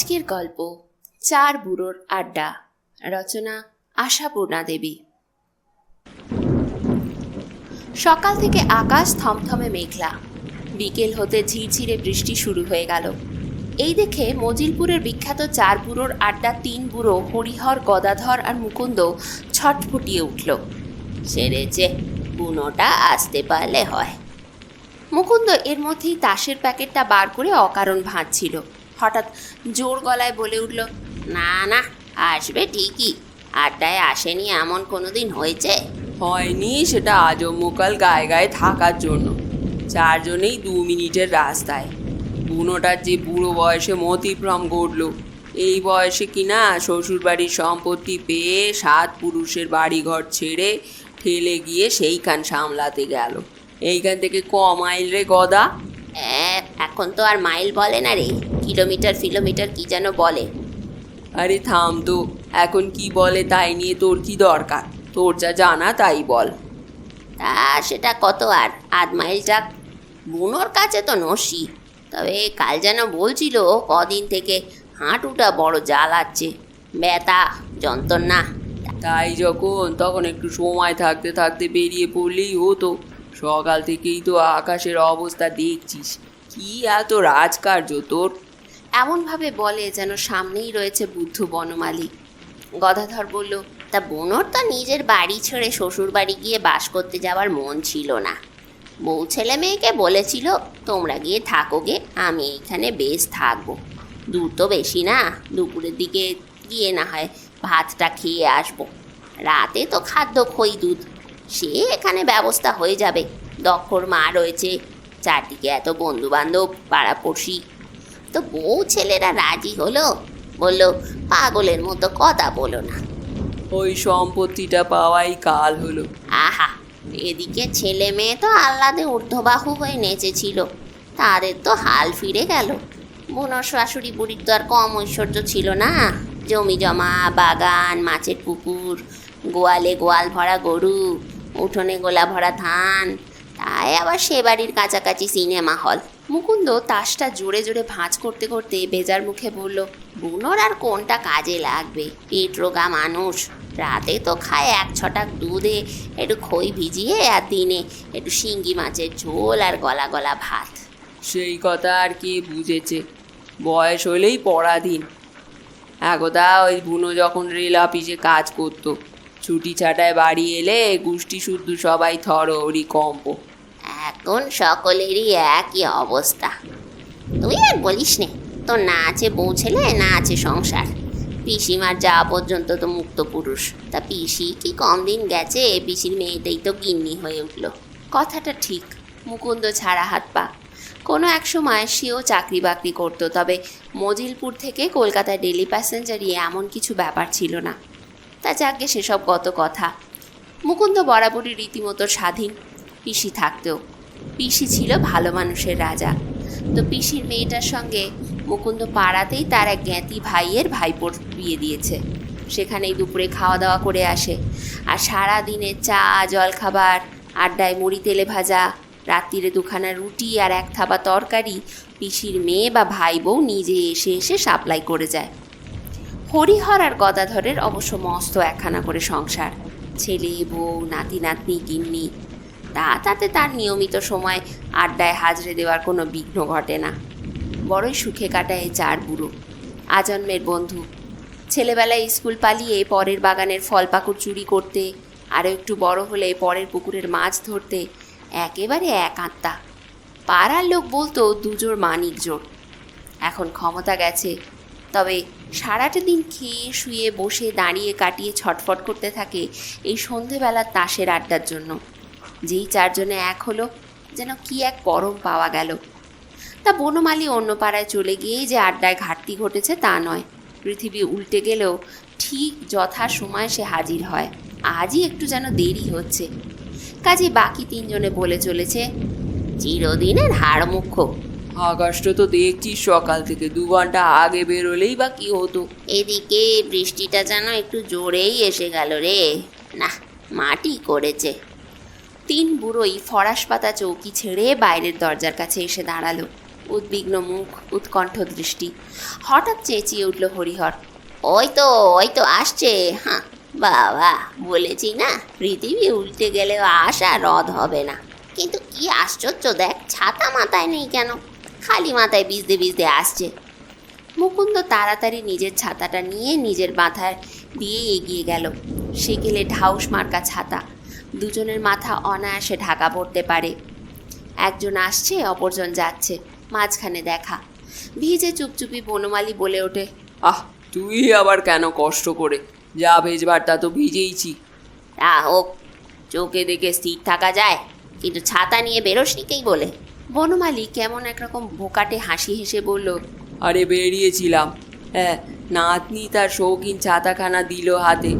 আজকের গল্প, চার বুড়োর আড্ডা, রচনা আশাপূর্ণা দেবী। সকাল থেকে আকাশ থমথমে মেঘলা। বিকেল হতে ঝিরঝিরে বৃষ্টি শুরু হয়ে গেল। এই দেখে মজিলপুরের বিখ্যাত চার বুড়োর আড্ডা তিন বুড়ো হরিহর, গদাধর আর মুকুন্দ ছটফুটিয়ে উঠল। সেরেছে বুনোটা আসতে পারলে হয়। মুকুন্দ এর মধ্যেই তাসের প্যাকেটটা বার করে অকারণ ভাঁজছিল। হঠাৎ জোর গলায় বলে উঠল, না না, আসবে ঠিকই। আড্ডায় আসেনি এমন কোনোদিন হয়েছে? হয়নি, সেটা আজম্মকাল গায়ে গায়ে থাকার জন্য। চারজনেই দু মিনিটের রাস্তায়। বুনোটার যে বুড়ো বয়সে মতিভ্রম ঘটল এই বয়সে কিনা শ্বশুরবাড়ির সম্পত্তি পেয়ে সাত পুরুষের বাড়িঘর ছেড়ে ঠেলে গিয়ে সেইখান সামলাতে গেল। এইখান থেকে ক মাইল রে গদা। এখন তো আর মাইল বলে না রে। কিলোমিটার কিলোমিটার কি যেন বলে। আরে থাম তো এখন কি বলে তাই নিয়ে তোর কি দরকার? তোর যা জানা তাই বল। তা সেটা কত আর? আধ মাইল যাক। বুনোর কাছে তো নসি। তবে কাল যেন বলছিল কদিন থেকে হাঁটুটা বড় জ্বালাচ্ছে। ব্যথা যন্ত্রণা। তাই যখন তখন একটু সময় থাকতে থাকতে বেরিয়ে পড়লেই হতো। সকাল থেকেই তো আকাশের অবস্থা দেখছিস। কি এত রাজকার্য তোর? এমনভাবে বলে যেন সামনেই রয়েছে বুদ্ধ বনমালী। গদাধর বলল, তা বোনর তো নিজের বাড়ি ছেড়ে শ্বশুর বাড়ি গিয়ে বাস করতে যাওয়ার মন ছিল না। বউ ছেলে মেয়েকে বলেছিল, তোমরা গিয়ে থাকো গে, আমি এখানে বেশ থাকব। দূর তো বেশি না, দুপুরের দিকে গিয়ে না হয় ভাতটা খেয়ে আসব। রাতে তো খাদ্য খই দুধ সে এখানে ব্যবস্থা হয়ে যাবে। দক্ষর মা রয়েছে। চারদিকে এত বন্ধু বান্ধব পাড়াপড়শি। তো বউ ছেলেরা রাজি হলো? বলল পাগলের মতো কথা বলো না। ওই সম্পত্তিটা পাওয়াই কাল হলো। আহা এদিকে ছেলে মেয়ে তো আহ্লাদে ঊর্ধ্ববাহু হয়ে নেচেছিল। তাদের তো হাল ফিরে গেল। বুনোর শাশুড়ি বুড়ির তো আর কম ঐশ্বর্য ছিল না। জমি জমা বাগান মাছের পুকুর গোয়ালে গোয়াল ভরা গরু উঠোনে গোলা ভরা ধান, তাই আবার সে বাড়ির কাছাকাছি সিনেমা হল। মুকুন্দ তাসটা জোরে জোরে ভাঁজ করতে করতে বেজার মুখে বলল, বুনোর আর কোনটা কাজে লাগবে? পেট রোগা মানুষ। রাতে তো খায় এক ছটাক দুধে, একটু খই ভিজিয়ে আর দিনে একটু শিঙ্গি মাছের ঝোল আর গলা গলা ভাত। সেই কথা আর কে বুঝেছে? বয়স হলেই পরাধীন। একদা ওই বুনো যখন রেল অফিসে কাজ করতো ছুটি ছাটায় বাড়ি এলে গোষ্ঠী শুদ্ধ সবাই থর ওরই কম্প। এখন সকলেরই একই অবস্থা। তুই আর বলিস নে, তোর না আছে বউ ছেলে, না আছে সংসার। পিসিমার যাওয়া পর্যন্ত তো মুক্ত পুরুষ, তা পিসি কি কম দিন গেছে, পিসির মেয়েটাই তো গিন্নি হয়ে উঠল। কথাটা ঠিক, মুকুন্দ ছাড়া হাত পা। কোনো এক সময় সেও চাকরি বাকরি করতো, তবে মজিলপুর থেকে কলকাতায় ডেলি প্যাসেঞ্জারই এমন কিছু ব্যাপার ছিল না। তা যাকে সেসব গত কথা। মুকুন্দ বরাবরই রীতিমতো স্বাধীন, পিসি থাকতেও। পিসি ছিল ভালো মানুষের রাজা। তো পিসির মেয়েটার সঙ্গে মুকুন্দ পাড়াতেই তার এক জ্ঞাতি ভাইয়ের ভাইপোর বিয়ে দিয়েছে। সেখানেই দুপুরে খাওয়া দাওয়া করে আসে। আর সারা দিনে চা জল খাবার আড্ডায় মুড়ি, তেলে ভাজা, রাত্রিরে দুখানা রুটি আর এক থাবা তরকারি পিসির মেয়ে বা ভাই বউ নিজে এসে এসে সাপ্লাই করে যায়। হরিহর আর গদাধরের অবশ্য মস্ত একখানা করে সংসার। ছেলে, বউ, নাতি, নাতনি, গিন্নি, তা তাতে তার নিয়মিত সময় আড্ডায় হাজরে দেওয়ার কোনো বিঘ্ন ঘটে না। বড়ই সুখে কাটায় চার বুড়ো। আজন্মের বন্ধু। ছেলেবেলায় স্কুল পালিয়ে পরের বাগানের ফল পাকুড় চুরি করতে আরও একটু বড় হলে পরের পুকুরের মাছ ধরতে, একেবারে এক আত্মা। পাড়ার লোক বলতো দুজোর মানিক জোর এখন ক্ষমতা গেছে, তবে সারাটা দিন খেয়ে শুয়ে বসে দাঁড়িয়ে কাটিয়ে ছটফট করতে থাকে এই সন্ধেবেলার তাসের আড্ডার জন্য? যেই চারজনে এক হলো, যেন কি এক পরম পাওয়া গেল। তা বনমালী অন্য পাড়ায় চলে গিয়েই যে আড্ডায় ঘাটতি ঘটেছে তা নয়। পৃথিবী উল্টে গেলেও ঠিক যথা সময় সে হাজির হয়। আজই একটু যেন দেরি হচ্ছে। কাজে বাকি তিনজনে বলে চলেছে, চিরদিনের হাড় মুখ্য আকাশটা তো দেখছিস সকাল থেকে দু ঘণ্টা আগে বেরোলেই বা কি হতো। এদিকে বৃষ্টিটা যেন একটু জোরেই এসে গেল রে। না মাটি করেছে। তিন বুড়োই ফরাস পাতা চৌকি ছেড়ে বাইরের দরজার কাছে এসে দাঁড়াল। উদ্বিগ্ন মুখ, উৎকণ্ঠ দৃষ্টি। হঠাৎ চেঁচিয়ে উঠল হরিহর। ওই তো ওই তো আসছে। হ্যাঁ বাবা, বলেছি না, পৃথিবী উল্টে গেলেও আশা রদ হবে না। কিন্তু কি আশ্চর্য দেখ, ছাতা মাথায় নেই কেন? খালি মাথায় ভিজতে ভিজতে আসছে। মুকুন্দ তাড়াতাড়ি নিজের ছাতাটা নিয়ে নিজের মাথায় দিয়ে এগিয়ে গেল। সে গেলে ঢাউস মার্কা ছাতা। দুজনের মাথা অনায়াসে ঢাকা পড়তে পারে। একজন আসছে অপরজন যাচ্ছে মাঝখানে দেখা। ভিজে চুপচুপি বনমালী বলে ওঠে আহ তুই আবার কেন কষ্ট করে? যা ভেজবার তা তো ভিজেইছি। তা হোক চোখে দেখে স্থির থাকা যায় কিন্তু ছাতা নিয়ে বেরোসনি কেই বলে? বনমালী কেমন একরকম বোকাটে হাসি হেসে বলল আরে বেরিয়েছিলাম। হ্যাঁ নাতনি তার শৌখিন ছাতাখানা দিল হাতে।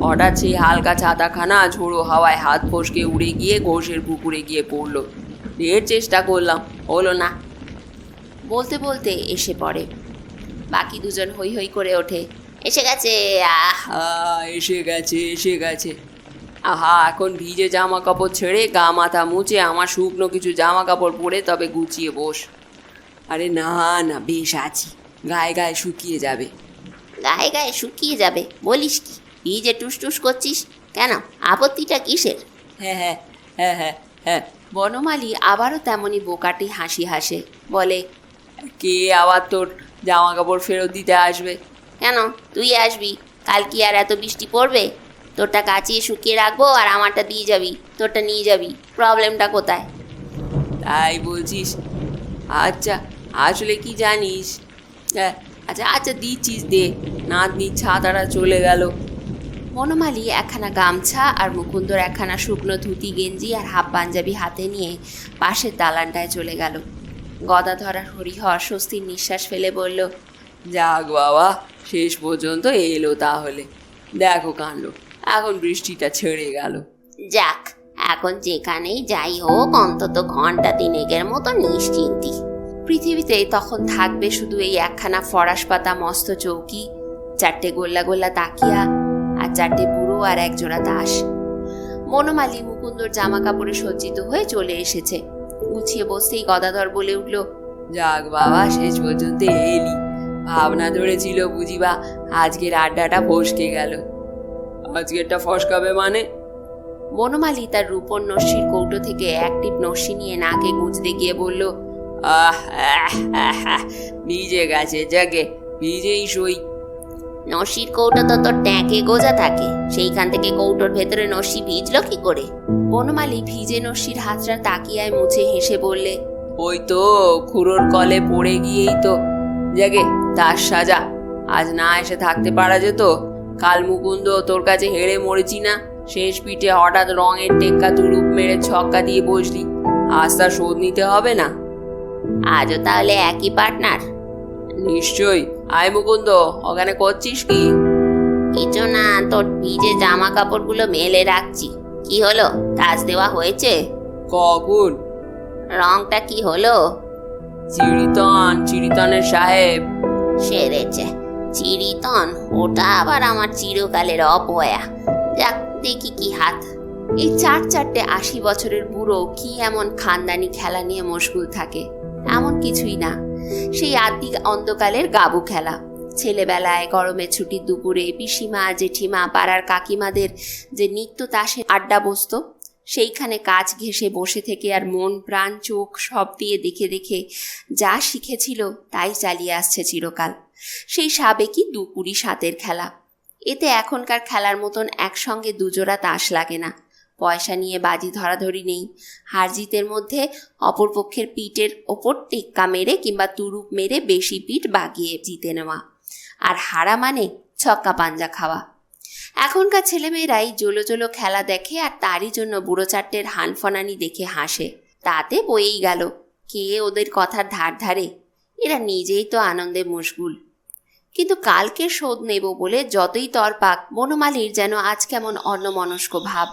হঠাৎ সেই হালকা ছাতাখানা ঝোড়ো হাওয়ায় হাত ফসকে উড়ে গিয়ে ঘোষের পুকুরে গিয়ে পড়ল। ঢের চেষ্টা করলাম হলো না। বলতে বলতে এসে পড়ে। বাকি দুজন হই হই করে ওঠে। এসে গেছে আহ! এসে গেছে এসে গেছে। আহা এখন ভিজে জামা কাপড় ছেড়ে গা মাথা মুছে আমার শুকনো কিছু জামা কাপড় পরে তবে গুছিয়ে বস। আরে না না বেশ আছি। গায়ে গায়ে শুকিয়ে যাবে। গায়ে গায়ে শুকিয়ে যাবে বলিস কি? ভিজে টুস টুস করছিস কেন? আপত্তিটা কিসের? হ্যাঁ হ্যাঁ হ্যাঁ হ্যাঁ হ্যাঁ। বনমালী আবারও তেমনই বোকাটি হাসি হাসে বলে কে আবার তোর জামা কাপড় ফেরত দিতে আসবে? কেন? তুই আসবি? কাল কি আর এত বৃষ্টি পড়বে? তোরটা কাচিয়ে শুকিয়ে রাখব আর আমারটা দিয়ে যাবি তোরটা নিয়ে যাবি। প্রবলেমটা কোথায়? তাই বলছিস? আচ্ছা আসলে কি জানিস? হ্যাঁ আচ্ছা আচ্ছা দিচ্ছিস দে। নাতনি ছাতাটা চলে গেল। বনমালী একখানা গামছা আর মুকুন্দর একখানা শুকনো ধুতি গেঞ্জি আর হাফ পাঞ্জাবি হাতে নিয়ে পাশের দালানটায় চলে গেল। গদাধর আর হরিহর স্বস্তির নিঃশ্বাস ফেলে বলল যাক বাবা শেষ পর্যন্ত এলো তাহলে। দেখো কাণ্ড, এখন বৃষ্টিটা ছেড়ে গেল। যাক, এখন যেখানেই যাই হোক, অন্তত ঘণ্টা তিনেকের মতো নিশ্চিন্তি। পৃথিবীতে তখন থাকবে শুধু এই একখানা ফরাস পাতা মস্ত চৌকি, চারটে গোল্লা গোল্লা তাকিয়া, আর চারটে বুড়ো আর একজোড়া দাস মনোমালী মুকুন্দর জামা কাপড়ে সজ্জিত হয়ে চলে এসেছে। গুছিয়ে বসতেই গদাধর বলে উঠল, যাক বাবা, শেষ পর্যন্ত এলি। ভাবনা ধরেছিল বুঝিবা আজকের আড্ডাটা ফসকে গেল। আজকেরটা ফসকাবে মানে? বনমালী তার রূপর নস্যির কৌটো থেকে একটি নস্যি নিয়ে নাকে গুঁজতে গিয়ে বলল আহ, ভিজে গেছে জাগে ভিজেই সই নসির কৌটো তো তোর ট্যাঁকে গোজা থাকে সেইখান থেকে কৌটোর ভেতরে নসি ভিজলো কি করে? বনমালী ভিজে নসির হাতটা তাকিয়ায় মুছে হেসে বললে ওই তো খুড়োর কলে পড়ে গিয়েই তো। জাগে তার সাজা। আজ না এসে থাকতে পারা যেত কাল মুকুন্দ তোর কাছে হেরে মরেছি না। শেষ পিঠে হঠাৎ রঙের টেক্কা তুরুপ মেরে ছক্কা দিয়ে বসলি। আজ তার শোধ নিতে হবে না। আজও তাহলে একই পার্টনার নিশ্চয়ই। আয় মুকুন্দ ওখানে করছিস কি? কিছু না তোর ভিজে জামা কাপড়গুলো মেলে রাখছি। কি হলো? কাজ দেওয়া হয়েছে? কখন? রংটা কি হলো? চিড়িতন, চিড়িতনের সাহেব। সেরেছে। চিরিতন ওটা আবার আমার চিরকালের অপয়া। যাক, দেখি কি হাত। এই চার চারটে আশি বছরের বুড়ো কি এমন খানদানি খেলা নিয়ে মশগুল থাকে? এমন কিছুই না। সেই আদি অন্তকালের গাবু খেলা। ছেলেবেলায় গরমের ছুটির দুপুরে পিসিমা, জেঠিমা, পাড়ার কাকিমাদের যে নিত্য তাসে আড্ডা বসতো সেইখানে কাজ ঘেঁষে বসে থেকে আর মন, প্রাণ, চোখ সব দিয়ে দেখে দেখে যা শিখেছিল তাই চালিয়ে আসছে চিরকাল। সেই সাবেকি দুপুরি সাতের খেলা। এতে এখনকার খেলার মতন একসঙ্গে দুজোড়া তাস লাগে না। পয়সা নিয়ে বাজি ধরাধরি নেই। হারজিতের মধ্যে অপরপক্ষের পিঠের ওপর টেক্কা মেরে কিংবা তুরুপ মেরে বেশি পিঠ বাগিয়ে জিতে নেওয়া। আর হারা মানে ছক্কা পাঞ্জা খাওয়া। এখনকার ছেলেমেয়েরাই জোলো জোলো খেলা দেখে আর তারই জন্য বুড়ো চারটের হানফনানি দেখে হাসে। তাতে বয়েই গেল, কে ওদের কথার ধার ধারে? এরা নিজেই তো আনন্দে মশগুল। কিন্তু কালকে শোধ নেব বলে যতই তর পাক বনমালীর যেন আজ কেমন অন্যমনস্ক ভাব।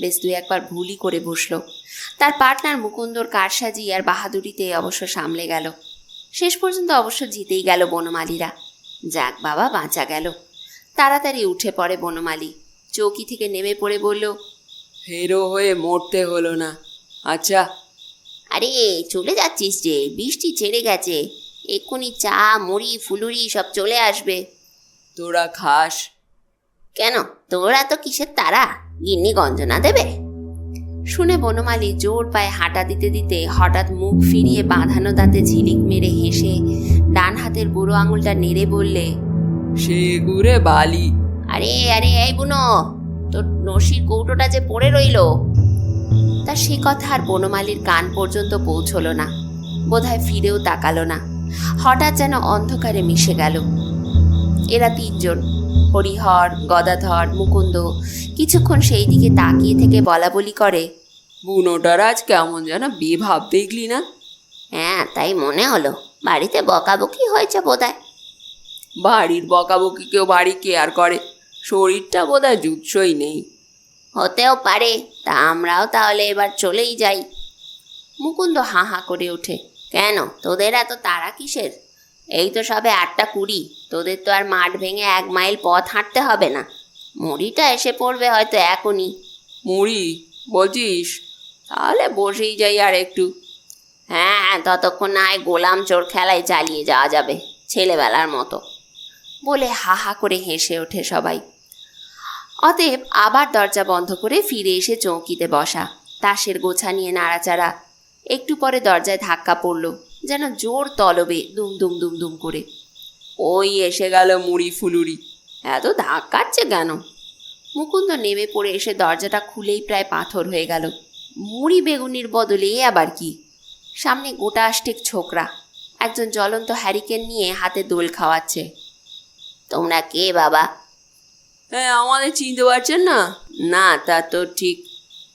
বেশ দুই একবার ভুলই করে বসল। তার পার্টনার মুকুন্দর কারসাজি আর বাহাদুরিতে অবশ্য সামলে গেল। শেষ পর্যন্ত অবশ্য জিতেই গেল বনমালীরা। যাক বাবা, বাঁচা গেল। তাড়াতাড়ি উঠে পড়ে বনমালী। চৌকি থেকে নেমে পড়ে বলল হেরো হয়ে মরতে হলো না। আচ্ছা। আরে চলে যাচ্ছিস যে বৃষ্টি ছেড়ে গেছে। এক্ষুনি চা মুড়ি ফুলুরি সব চলে আসবে। তোরা খাস। কেন? তোরা তো কিসের তারা? গিন্নি গঞ্জনা দেবে? শুনে বনমালী জোর পায়ে হাঁটা দিতে দিতে হঠাৎ মুখ ফিরিয়ে বাঁধানো দাঁতে ঝিলিক মেরে হেসে ডান হাতের বুড়ো আঙুলটা নেড়ে বললে সে ঘুরে বালি। আরে আরে এই বুনো তোর নসির কৌটোটা যে পড়ে রইল তা সে কথা আর বনমালীর কান পর্যন্ত পৌঁছলো না। বোধহয় ফিরেও তাকালো না। হঠাৎ যেন অন্ধকারে মিশে গেল। এরা তিনজন হরিহর গদাধর মুকুন্দ কিছুক্ষণ সেই দিকে তাকিয়ে থেকে বলা বলি করে বুনোটার আজ কেমন যেন বেভাব দেখলি না? হ্যাঁ তাই মনে হলো বাড়িতে বকাবকি হয়েছে বোধহয়। বাড়ির বকাবকি কেউ বাড়ি কেয়ার করে। শরীরটা বোধহয় জুৎসই নেই। হতেও পারে তা আমরাও তাহলে এবার চলেই যাই। মুকুন্দ হাঁ হাঁ করে ওঠে। কেন? তোদের এত তারা কিসের? এই তো সবে আটটা কুড়ি। তোদের তো আর মাঠ ভেঙে এক মাইল পথ হাঁটতে হবে না। মুড়িটা এসে পড়বে হয়তো এখনই। মুড়ি? বলছিস? তাহলে বসেই যাই আর একটু। হ্যাঁ হ্যাঁ ততক্ষণ না গোলাম চোর খেলায় চালিয়ে যাওয়া যাবে ছেলেবেলার মতো। বলে হা হা করে হেসে ওঠে সবাই। অতএব আবার দরজা বন্ধ করে ফিরে এসে চৌকিতে বসা। তাসের গোছা নিয়ে নাড়াচাড়া। একটু পরে দরজায় ধাক্কা পড়ল, যেন জোর তলবে দুম দুম দুম দুম করে। ওই এসে গেল মুড়ি ফুলুরি। এত ধাক্কাচ্ছে কেন? মুকুন্দ নেমে পড়ে এসে দরজাটা খুলেই প্রায় পাথর হয়ে গেল। মুড়ি বেগুনির বদলে এ আবার কি? সামনে গোটা আষ্টেক ছোকরা। একজন জ্বলন্ত হ্যারিকেন নিয়ে হাতে দোল খাওয়াচ্ছে। তোমরা কে বাবা? হ্যাঁ আমাদের চিনতে পারছেন না? না তা তো ঠিক।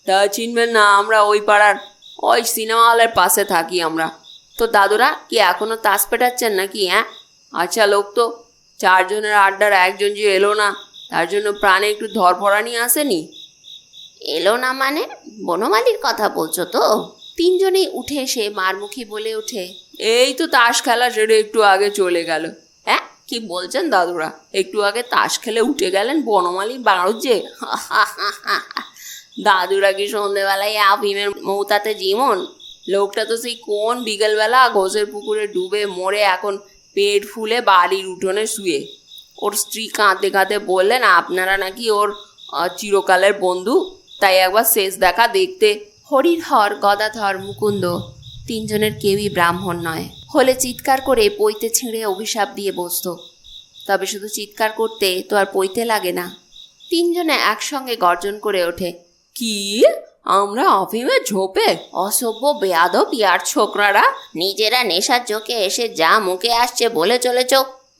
তা চিনবেন না আমরা ওই পাড়ার ওই সিনেমা হলের পাশে থাকি আমরা। তো দাদুরা কি এখনও তাস পেটাচ্ছেন নাকি হ্যাঁ? আচ্ছা লোক তো চারজনের আড্ডার একজন যে এলো না তার জন্য প্রাণে একটু ধরফড়া নিয়ে আসেনি? এলো না মানে? বনমালির কথা বলছো তো? তিনজনেই উঠে এসে মারমুখী বলে ওঠে। এই তো তাস খেলা সেটা একটু আগে চলে গেল। কি বলছেন দাদুরা? একটু আগে তাস খেলে উঠে গেলেন বনমালী বাড়ুর যে দাদুরা কি সন্ধেবেলায় আফিমের মৌতাতে জীবন? লোকটা তো সেই কোন বিকেলবেলা ঘোষের পুকুরে ডুবে মরে এখন পেট ফুলে বাড়ির উঠোনে শুয়ে। ওর স্ত্রী কাঁদতে কাঁদতে বললেন, আপনারা নাকি ওর চিরকালের বন্ধু? তাই একবার শেষ দেখা দেখতে হরিহর, গদাধর, মুকুন্দ তিনজনের কেউই ব্রাহ্মণ নয়। হলে চিৎকার করে পইতে ছিঁড়ে অভিশাপ দিয়ে বসতো। তবে শুধু চিৎকার করতে তো আর পইতে লাগে না। তিনজনে একসঙ্গে গর্জন করে ওঠে, কি? আমরা অফিমের ঝোপে? অসভ্য বেয়াদব ইয়ার ছোকরারা। নিজেরা নেশার চোখে এসে যা মুখে আসছে বলে চলেছ।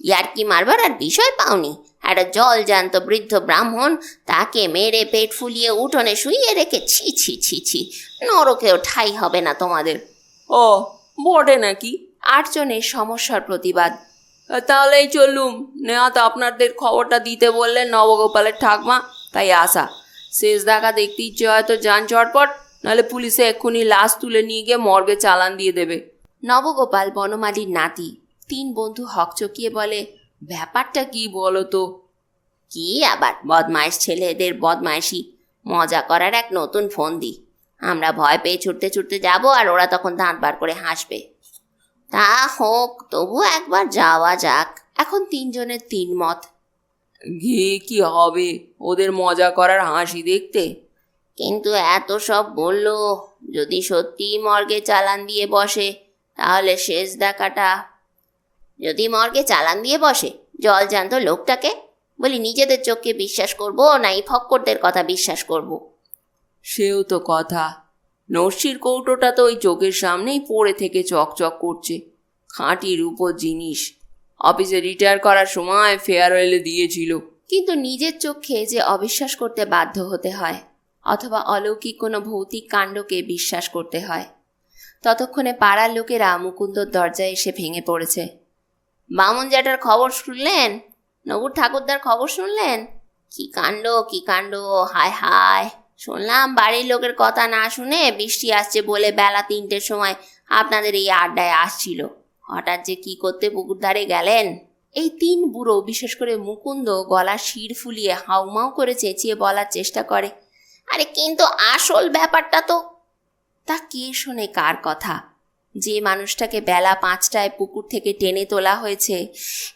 ইয়ার কি মারবার আর বিষয় পাওনি? একটা জল জ্যান্ত বৃদ্ধ ব্রাহ্মণ তাকে মেরে পেট ফুলিয়ে উঠোনে শুইয়ে রেখে ছি ছি ছি ছি। নরকেও ঠাই হবে না তোমাদের। ও, বটে নাকি? আটজনের সমস্যার প্রতিবাদ। তাহলেই চললুম। নেহাত আপনাদের খবরটা দিতে বললেন নবগোপালের ঠাকমা তাই আসা। শেষ দেখা দেখতে ইচ্ছে হয়তো যান চটপট নাহলে পুলিশে এক্ষুনি লাশ তুলে নিয়ে গিয়ে মর্গে চালান দিয়ে দেবে। নবগোপাল বনমালীর নাতি তিন বন্ধু হকচকিয়ে বলে ব্যাপারটা কি বলো তো? কি আবার? বদমাইশ ছেলেদের বদমাইশি মজা করার এক নতুন ফোন দি আমরা ভয় পেয়ে ছুটতে ছুটতে যাব আর ওরা তখন দাঁত বার করে হাসবে। তা হোক তবু একবার যাওয়া যাক। এখন তিনজনের তিন মত গিয়ে কি হবে? ওদের মজা করার হাসি দেখতে? কিন্তু এত সব বলল যদি সত্যিই মর্গে চালান দিয়ে বসে তাহলে শেষ দেখাটা। যদি মর্গে চালান দিয়ে বসে জল জানতো লোকটাকে? বলি নিজেদের চোখকে বিশ্বাস করব না এই ফক্করদের কথা বিশ্বাস করব। সেও তো কথা। নস্যির কৌটোটা তো ওই চোখের সামনেই পড়ে থেকে চকচক করছে। খাঁটির উপর জিনিস। অফিসে রিটায়ার করার সময় ফেয়ারওয়েলে দিয়েছিল। কিন্তু নিজের চোখে যে অবিশ্বাস করতে বাধ্য হতে হয়, অথবা অলৌকিক কোনো ভৌতিক কাণ্ডকে বিশ্বাস করতে হয়। ততক্ষণে পাড়ার লোকেরা মুকুন্দর দরজায় এসে ভেঙে পড়েছে। বামন জ্যাঠার খবর শুনলেন? নবুর ঠাকুরদার খবর শুনলেন? কি কাণ্ড কি কাণ্ড? হায় হায়! শুনলাম বাড়ির লোকের কথা না শুনে বৃষ্টি আসছে বলে বেলা তিনটের সময় আপনাদের এই আড্ডায় আসছিল। হঠাৎ যে কি করতে পুকুর ধারে গেলেন? এই তিন বুড়ো বিশেষ করে মুকুন্দ গলা শির ফুলিয়ে হাউমাউ করে চেঁচিয়ে বলার চেষ্টা করে। আরে কিন্তু আসল ব্যাপারটা তো তা কে শোনে কার কথা? যে মানুষটাকে বেলা পাঁচটায় পুকুর থেকে টেনে তোলা হয়েছে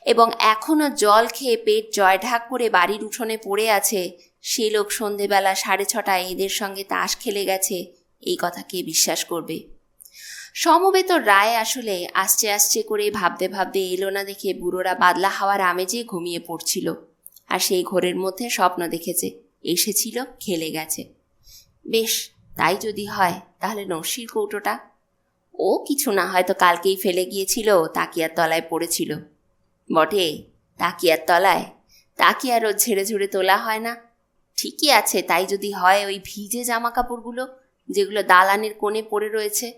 এবং এখনও জল খেয়ে পেট জয়ঢাক করে বাড়ির উঠোনে পড়ে আছে সে লোক সন্ধেবেলা সাড়ে ছটায় এদের সঙ্গে তাস খেলে গেছে, এই কথা কে বিশ্বাস করবে? সমবেত রায় আসলে আসছে আসছে করে ভাবতে ভাবতে এলো না দেখে বুড়োরা বাদলা হাওয়ার আমেজে ঘুমিয়ে পড়ছিল আর সেই ঘোরের মধ্যে স্বপ্ন দেখেছে, এসেছিল, খেলে গেছে। বেশ, তাই যদি হয়, তাহলে নসির কৌটোটা? ও কিছু না, হয়তো কালকেই ফেলে গিয়েছিল, তাকিয়ার তলায় পড়েছিল। বটে, তাকিয়ার তলায়? তাকিয়া রোজ ঝেড়ে ঝুড়ে তোলা হয় না? ঠিকই আছে, তাই যদি হয় ওই ভিজে জামা কাপড়গুলো যেগুলো দালানের কোণে পড়ে রয়েছে।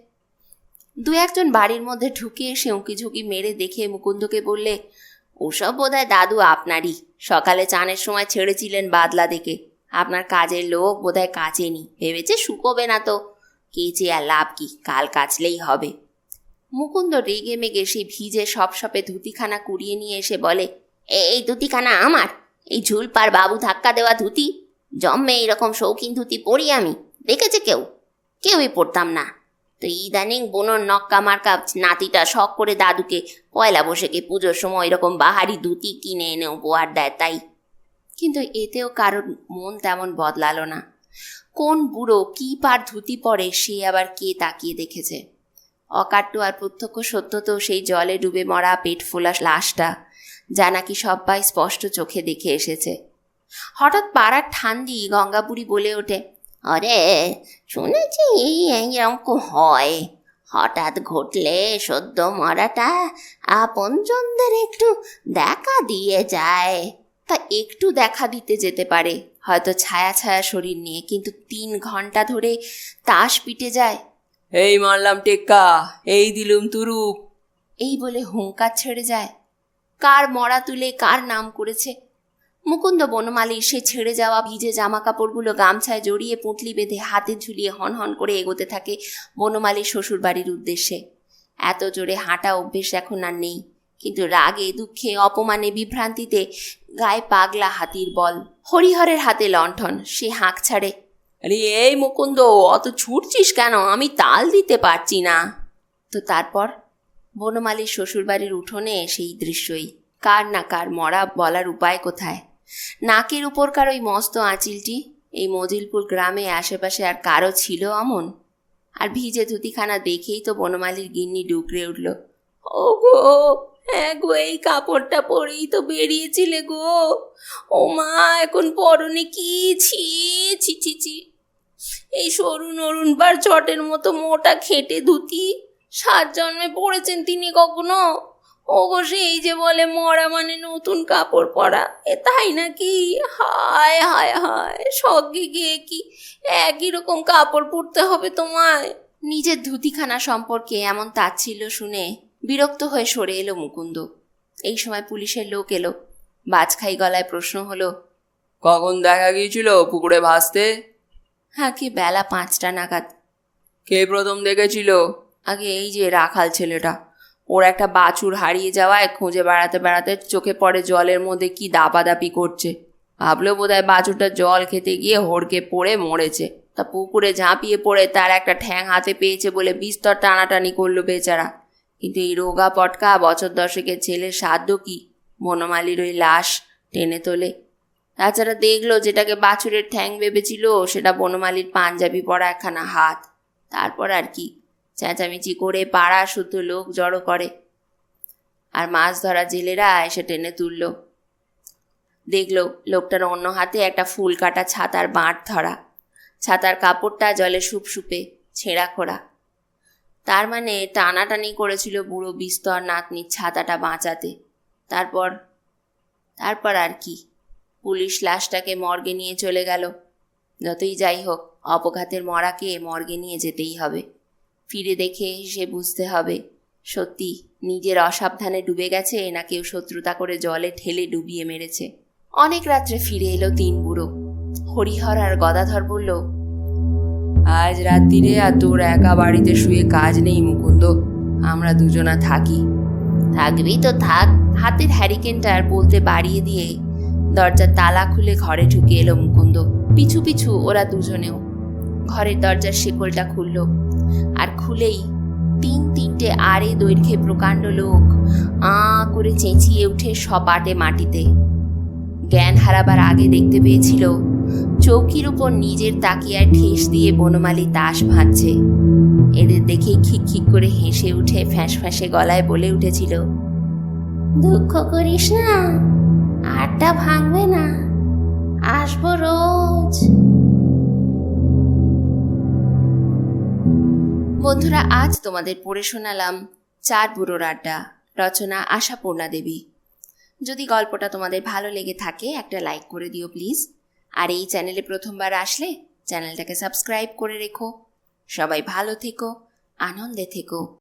দু একজন বাড়ির মধ্যে ঢুকে এসে উঁকি ঝুঁকি মেরে দেখে মুকুন্দকে বললে, ওসব বোধহয় দাদু আপনারই। সকালে চানের সময় ছেড়েছিলেন বাদলা দেখে। আপনার কাজের লোক বোধহয় কাচেনি। ভেবেছে শুকোবে না তো। কেচে আর লাভ কি? কাল কাচলেই হবে। মুকুন্দ রেগে মেগে সেই ভিজে সপ সপে ধুতিখানা কুড়িয়ে নিয়ে এসে বলে, "এ- এই ধুতিখানা আমার। এই ঝুলপার বাবু ধাক্কা দেওয়া ধুতি জন্মে এইরকম শৌখিন ধুতি পরি আমি, দেখেছে কেউ? কেউই পড়তাম না। তো ইদানিং বোনর নক্কা মার্কা নাতিটা শখ করে দাদুকে পয়লা বসেকে পুজোর সময় এরকম বাহারি ধুতি কিনে এনে উপহার দেয় তাই। কিন্তু এতেও কারোর মন তেমন বদলালো না। কোন বুড়ো কি পার ধুতি পরে সে আবার কে তাকিয়ে দেখেছে? অকাট্য আর প্রত্যক্ষ সত্য তো সেই জলে ডুবে মরা পেট ফোলা লাশটা, যা নাকি সবাই স্পষ্ট চোখে দেখে এসেছে। হঠাৎ পাড়ার ঠান্ডি গঙ্গাপুরি বলে ওঠে আরে শুনেছি এই এরকম হয়। হঠাৎ ঘটলে সদ্য মরাটা আপনজনদের একটু দেখা দিয়ে যায়। তা একটু দেখা দিতে যেতে পারে। হয়তো ছায়া ছায়া শরীর নিয়ে কিন্তু তিন ঘণ্টা ধরে তাস পিটে যায়। এই মারলাম টেক্কা এই দিলুম তুরুপ। এই বলে হুঙ্কার ছেড়ে যায়। কার মরা তুলে কার নাম করেছে? মুকুন্দ বনমালী সে ছেড়ে যাওয়া ভিজে জামা কাপড়গুলো গামছায় জড়িয়ে পুঁটলি বেঁধে হাতে ঝুলিয়ে হন হন করে এগোতে থাকে বনমালীর শ্বশুর বাড়ির উদ্দেশ্যে। এত জোরে হাঁটা অভ্যেস এখন আর নেই, কিন্তু রাগে, দুঃখে, অপমানে, বিভ্রান্তিতে গায়ে পাগলা হাতির বল, হরিহরের হাতে লণ্ঠন, সে হাঁক ছাড়ে, আরে এই মুকুন্দ, অত ছুটছিস কেন? আমি তাল দিতে পারছি না। তো তারপর বনমালীর শ্বশুরবাড়ির উঠোনে সেই দৃশ্যই, কার না কার মরা বলার উপায় কোথায়? নাকের উপর উপরকার ওই মস্ত আঁচিলটি, এই মজিলপুর গ্রামে আশেপাশে আর কারও ছিল অমন? আর ভিজে ধুতিখানা দেখেই তো বনমালীর গিন্নি ডুকরে উঠল ও গো হ্যাঁ গো, এই কাপড়টা পরেই তো বেরিয়েছিলে গো। ও মা, এখন পরনে কি? ছি ছি ছি ছি। এই সরু নরুন বার চটের মতো মোটা খেটে ধুতি, সাত জন্মে পড়েছেন তিনি কখনো? ওগো সেই যে বলে মরা মানে নতুন কাপড় পরা এ তাই নাকি? হায় হায় হায় স্বর্গে গিয়ে কি একই রকম কাপড় পরতে হবে তোমায়? নিজের ধুতিখানা সম্পর্কে এমন তাচ্ছিল্য শুনে বিরক্ত হয়ে সরে এলো মুকুন্দ। এই সময় পুলিশের লোক এলো। বাজখাই গলায় প্রশ্ন হলো কখন দেখা গিয়েছিল পুকুরে ভাসতে? হ্যাঁ কি বেলা পাঁচটা নাগাদ। কে প্রথম দেখেছিল? আগে এই যে রাখাল ছেলেটা। ওর একটা বাছুর হারিয়ে যাওয়ায় খুঁজে বেড়াতে বেড়াতে চোখে পড়ে জলের মধ্যে কি দাপাদাপি করছে। ভাবলো বোধহয় বাছুরটা জল খেতে গিয়ে হড়কে পড়ে মরেছে। তা পুকুরে ঝাঁপিয়ে পড়ে তার একটা ঠ্যাং হাতে পেয়েছে বলে বিস্তর টানাটানি করল বেচারা। কিন্তু এই রোগা পটকা বছর দশেকের ছেলের সাধ্য কি? বনমালীর ওই লাশ টেনে তোলে। তাছাড়া দেখল যেটাকে বাছুরের ঠ্যাং ভেবেছিল সেটা বনমালীর পাঞ্জাবি পরা একখানা হাত। তারপর আর কি? চেঁচামেচি করে পাড়া শুদ্ধ লোক জড়ো করে। আর মাছ ধরা জেলেরা এসে টেনে তুলল। দেখল লোকটার অন্য হাতে একটা ফুল কাটা ছাতার বাঁট ধরা। ছাতার কাপড়টা জলে সুপসুপে ছেঁড়া খোড়া। তার মানে টানাটানি করেছিল বুড়ো বিস্তর নাতনির ছাতাটা বাঁচাতে। তারপর তারপর আর কি? পুলিশ লাশটাকে মর্গে নিয়ে চলে গেল। যতই যাই হোক, অপঘাতের মরাকে মর্গে নিয়ে যেতেই হবে। ফিরে দেখে সে বুঝতে হবে, সত্যি নিজের অসাবধানে ডুবে গেছে না কেউ শত্রুতা করে জলে ঠেলে ডুবিয়ে মেরেছে। অনেক রাত্রে ফিরে এলো তিন বুড়ো। হরিহর আর গদাধর বলল, আজ রাত্রিরে আর তোর একা বাড়িতে শুয়ে কাজ নেই মুকুন্দ, আমরা দুজনা থাকি। থাকবি তো থাক। হাতের হ্যারিকেনটা আর বলতে বাড়িয়ে দিয়ে দরজার তালা খুলে ঘরে ঢুকে এলো মুকুন্দ। পিছু পিছু ওরা দুজনেও। ঘরের দরজার শিকলটা খুলল। আর খুলেই তিন তিনটে আড়ে দৈর্ঘ্যে প্রকাণ্ড লোক আ করে চেঁচিয়ে উঠে সপাটে মাটিতে। জ্ঞান হারাবার আগে দেখতে পেয়েছিল, চৌকির উপর নিজের তাকিয়ায় ঠেস দিয়ে বনমালী তাস ভাঁজছে। এদের দেখে খিক করে হেসে উঠে ফ্যাঁস ফ্যাঁসে গলায় বলে উঠেছিল, দুঃখ করিস না, আড্ডা ভাঙবে না, আসব রোজ। বন্ধুরা, আজ তোমাদের পড়ে শোনালাম চার বুড়োর আড্ডা, রচনা আশাপূর্ণা দেবী। যদি গল্পটা তোমাদের ভালো লেগে থাকে, একটা লাইক করে দিও প্লিজ। আর এই চ্যানেলে প্রথমবার আসলে চ্যানেলটাকে সাবস্ক্রাইব করে রেখো। সবাই ভালো থেকো, আনন্দে থেকো।